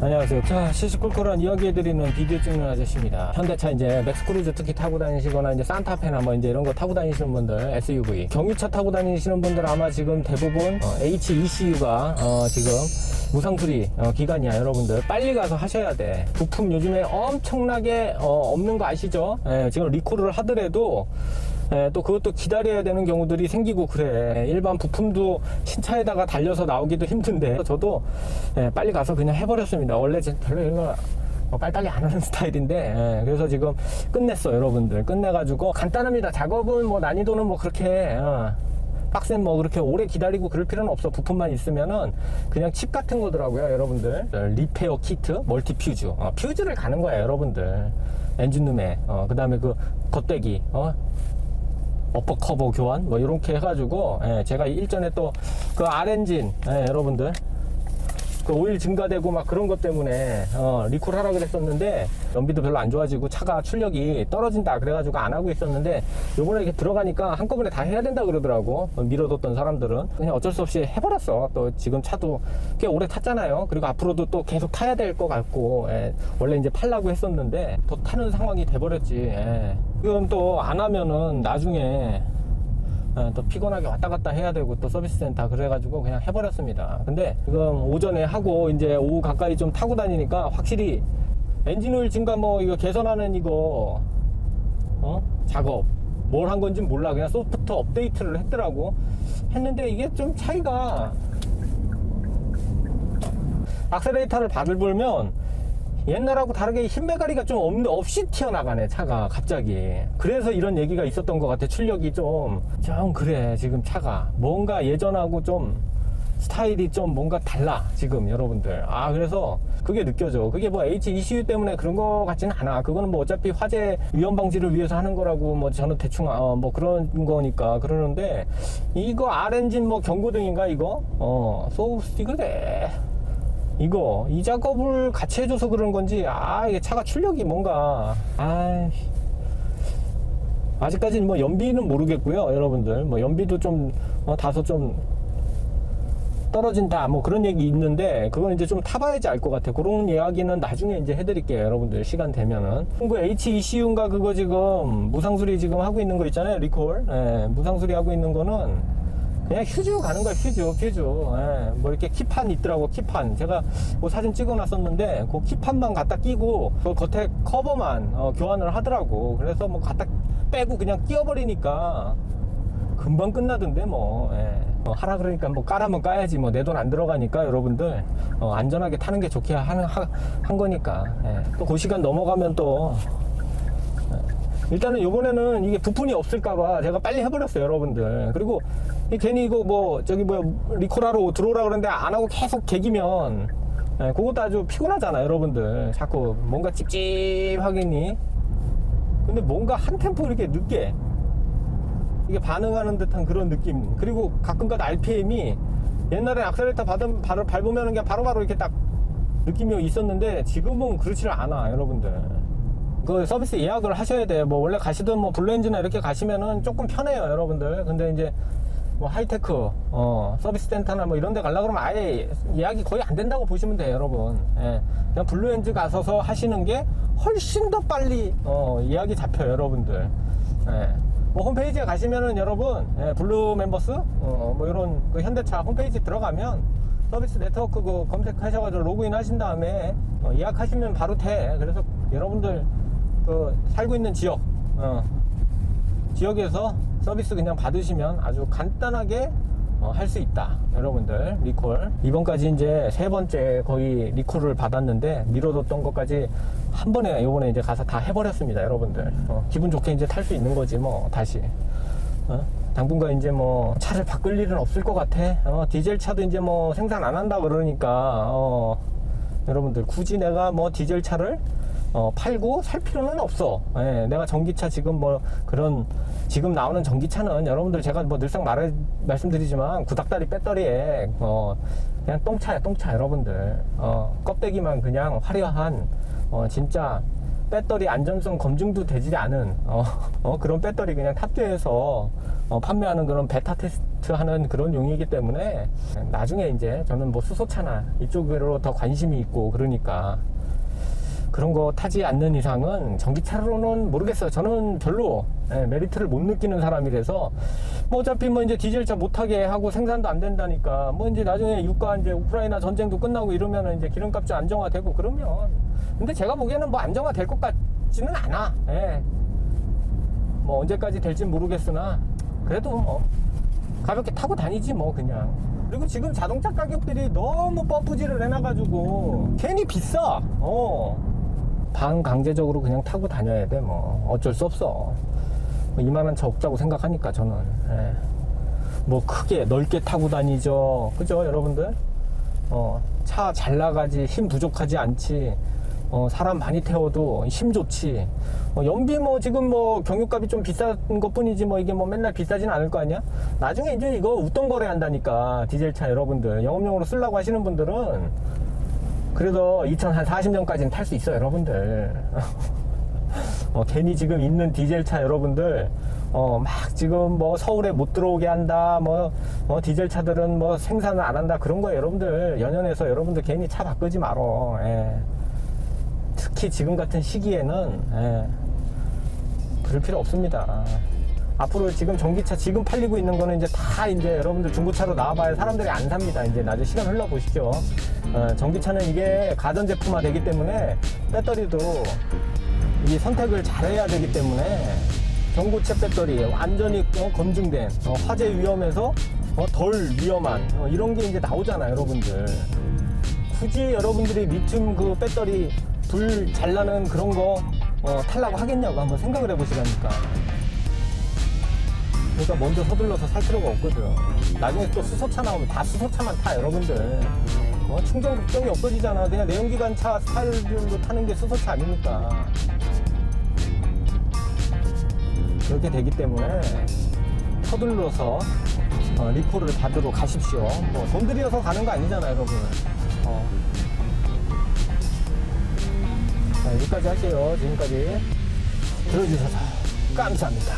안녕하세요. 자, 시시콜콜한 이야기해드리는 비디오 찍는 아저씨입니다. 현대차 이제 맥스크루즈 특히 타고 다니시거나 이제 산타페나 뭐 이제 이런 거 타고 다니시는 분들, SUV. 경유차 타고 다니시는 분들 아마 지금 대부분 어, HECU가 어, 지금 무상수리 어, 기간이야, 여러분들. 빨리 가서 하셔야 돼. 부품 요즘에 엄청나게 어, 없는 거 아시죠? 예, 지금 리콜을 하더라도 예, 또 그것도 기다려야 되는 경우들이 생기고 그래. 일반 부품도 신차에다가 달려서 나오기도 힘든데 저도 예, 빨리 가서 그냥 해버렸습니다. 원래 제 별로 이런 거 뭐 빨딱이 안 하는 스타일인데 예, 그래서 지금 끝냈어 여러분들 끝내가지고 간단합니다. 작업은 뭐 난이도는 뭐 그렇게 어, 빡센 뭐 그렇게 오래 기다리고 그럴 필요는 없어 부품만 있으면은 그냥 칩 같은 거더라고요 여러분들 어, 리페어 키트 멀티 퓨즈 어, 퓨즈를 가는 거야 여러분들 엔진룸에 어, 그 다음에 그 겉대기 어? 어퍼 커버 교환 뭐 이렇게 해가지고 예, 제가 일전에 또 그 R엔진 예, 여러분들 그 오일 증가되고 막 그런 것 때문에 어, 리콜 하라 그랬었는데 연비도 별로 안 좋아지고 차가 출력이 떨어진다 그래가지고 안 하고 있었는데 요번에 이렇게 들어가니까 한꺼번에 다 해야 된다 그러더라고. 어, 미뤄뒀던 사람들은. 그냥 어쩔 수 없이 해버렸어. 또 지금 차도 꽤 오래 탔잖아요. 그리고 앞으로도 또 계속 타야 될 것 같고 예, 원래 이제 팔라고 했었는데 더 타는 상황이 돼버렸지 예. 지금 또 안 하면은 나중에 어, 또 피곤하게 왔다 갔다 해야 되고 또 서비스 센터 그래가지고 그냥 해버렸습니다. 근데 지금 오전에 하고 이제 오후 가까이 좀 타고 다니니까 확실히 엔진 오일 증가 뭐 이거 개선하는 이거 어? 작업. 뭘 한 건지 몰라. 그냥 소프트웨어 업데이트를 했더라고. 했는데 이게 좀 차이가. 악셀레이터를 밟으면 옛날하고 다르게 힘매가리가 좀 없, 없이 튀어나가네 차가 갑자기. 그래서 이런 얘기가 있었던 것 같아 출력이 좀. 좀 그래 지금 차가. 뭔가 예전하고 좀 스타일이 좀 뭔가 달라 지금 여러분들. 아 그래서 그게 느껴져. 그게 뭐 HECU 때문에 그런 거 같지는 않아. 그거는 뭐 어차피 화재 위험 방지를 위해서 하는 거라고 뭐 저는 대충 어, 뭐 그런 거니까 그러는데 이거 R엔진 뭐 경고등인가 이거? 어 소스 이거래 이거 이 작업을 같이 해줘서 그런 건지 아 이게 차가 출력이 뭔가. 아 아직까지는 뭐 연비는 모르겠고요 여러분들. 뭐 연비도 좀 어, 다소 좀 떨어진다 뭐 그런 얘기 있는데 그건 이제 좀 타봐야지 알 것 같아 그런 이야기는 나중에 이제 해드릴게요 여러분들. 시간 되면은. 그 HECU인가 그거 지금 무상수리 지금 하고 있는 거 있잖아요 리콜. 예, 무상수리 하고 있는 거는 그냥 휴즈 가는 거야 휴즈 휴즈. 예, 뭐 이렇게 키판 있더라고 키판 제가 그 사진 찍어 놨었는데 그 키판만 갖다 끼고 그 겉에 커버만 어, 교환을 하더라고. 그래서 뭐 갖다 빼고 그냥 끼워버리니까 금방 끝나던데 뭐. 예. 어, 하라 그러니까 뭐 까라면 까야지. 뭐 내 돈 안 들어가니까 여러분들. 어, 안전하게 타는 게 좋게 하는 하- 한 거니까. 예. 또그 시간 넘어가면 또 일단은 요번에는 이게 부품이 없을까봐 제가 빨리 해버렸어요, 여러분들. 그리고 이 괜히 이거 뭐, 저기 뭐야, 리코라로 들어오라 그러는데 안 하고 계속 개기면, 예, 그것도 아주 피곤하잖아, 여러분들. 자꾸 뭔가 찝찝하겠니? 근데 뭔가 한 템포 이렇게 늦게, 이게 반응하는 듯한 그런 느낌. 그리고 가끔가다 RPM이 옛날에 악셀레이터 받은, 바로 밟으면 그냥 바로 바로 이렇게 딱 느낌이 있었는데 지금은 그렇지를 않아, 여러분들. 그 서비스 예약을 하셔야 돼요. 뭐 원래 가시던 뭐 블루엔진이나 이렇게 가시면은 조금 편해요, 여러분들. 근데 이제 뭐 하이테크, 어, 서비스 센터나 뭐 이런 데 가려고 그러면 아예 예약이 거의 안 된다고 보시면 돼요, 여러분. 예. 그냥 블루엔진 가서서 하시는 게 훨씬 더 빨리, 어, 예약이 잡혀요, 여러분들. 예. 뭐 홈페이지에 가시면은 여러분, 예, 블루 멤버스, 어, 뭐 이런 그 현대차 홈페이지 들어가면 서비스 네트워크 그 검색하셔가지고 로그인 하신 다음에 어, 예약하시면 바로 돼. 그래서 여러분들 그 살고 있는 지역, 어, 지역에서 서비스 그냥 받으시면 아주 간단하게 어, 할 수 있다. 여러분들, 리콜. 이번까지 이제 세 번째 거의 리콜을 받았는데, 미뤄뒀던 것까지 한 번에, 요번에 이제 가서 다 해버렸습니다. 여러분들. 어, 기분 좋게 이제 탈 수 있는 거지, 뭐, 다시. 어? 당분간 이제 뭐, 차를 바꿀 일은 없을 것 같아. 어, 디젤 차도 이제 뭐, 생산 안 한다 그러니까, 어, 여러분들, 굳이 내가 뭐, 디젤 차를 어, 팔고 살 필요는 없어. 예, 내가 전기차 지금 뭐 그런 지금 나오는 전기차는 여러분들 제가 뭐 늘상 말 말씀드리지만 구닥다리 배터리에 어 그냥 똥차야 똥차 여러분들 어 껍데기만 그냥 화려한 어 진짜 배터리 안전성 검증도 되지 않은 어, 어, 그런 배터리 그냥 탑재해서 어, 판매하는 그런 베타 테스트하는 그런 용이기 때문에 나중에 이제 저는 뭐 수소차나 이쪽으로 더 관심이 있고 그러니까 그런 거 타지 않는 이상은 전기차로는 모르겠어요. 저는 별로 예, 메리트를 못 느끼는 사람이라서 뭐 어차피 뭐 이제 디젤차 못하게 하고 생산도 안 된다니까 뭐 이제 나중에 유가 이제 우크라이나 전쟁도 끝나고 이러면은 이제 기름값이 안정화되고 그러면 근데 제가 보기에는 뭐 안정화될 것 같지는 않아. 예. 뭐 언제까지 될진 모르겠으나 그래도 뭐 가볍게 타고 다니지 뭐 그냥 그리고 지금 자동차 가격들이 너무 펌프질을 해놔가지고 괜히 비싸 어 반강제적으로 그냥 타고 다녀야 돼 뭐. 어쩔 수 없어. 뭐 이만한 차 없다고 생각하니까 저는. 예. 뭐 크게 넓게 타고 다니죠. 그죠 여러분들? 어, 차 잘 나가지 힘 부족하지 않지. 어, 사람 많이 태워도 힘 좋지. 어, 연비 뭐 지금 뭐 경유값이 좀 비싼 것 뿐이지 뭐 이게 뭐 맨날 비싸진 않을 거 아니야? 나중에 이제 이거 웃돈 거래 한다니까 디젤 차 여러분들. 영업용으로 쓰려고 하시는 분들은 그래도 2040년까지는 탈 수 있어요 여러분들 어, 괜히 지금 있는 디젤 차 여러분들 어, 막 지금 뭐 서울에 못 들어오게 한다 뭐 어, 디젤 차들은 뭐 생산을 안 한다 그런 거 여러분들 연연해서 여러분들 괜히 차 바꾸지 말어 예. 특히 지금 같은 시기에는 예. 그럴 필요 없습니다 앞으로 지금 전기차 지금 팔리고 있는 거는 이제 다 이제 여러분들 중고차로 나와봐야 사람들이 안 삽니다. 이제 나중에 시간 흘러보시죠. 어, 전기차는 이게 가전제품화 되기 때문에 배터리도 이 선택을 잘해야 되기 때문에 전고체 배터리 완전히 어, 검증된 어, 화재 위험에서 어, 덜 위험한 어, 이런 게 이제 나오잖아요, 여러분들. 굳이 여러분들이 리튬 그 배터리 불 잘 나는 그런 거 어, 탈라고 하겠냐고 한번 생각을 해보시라니까. 그러니까 먼저 서둘러서 살 필요가 없거든. 나중에 또 수소차 나오면 다 수소차만 타, 여러분들. 어, 충전 걱정이 없어지잖아. 그냥 내연기관 차 스타일로 타는 게 수소차 아닙니까? 그렇게 되기 때문에 서둘러서 어, 리콜을 받으러 가십시오. 뭐, 돈 들여서 가는 거 아니잖아요, 여러분. 어. 자, 여기까지 할게요. 지금까지 들어주셔서 감사합니다.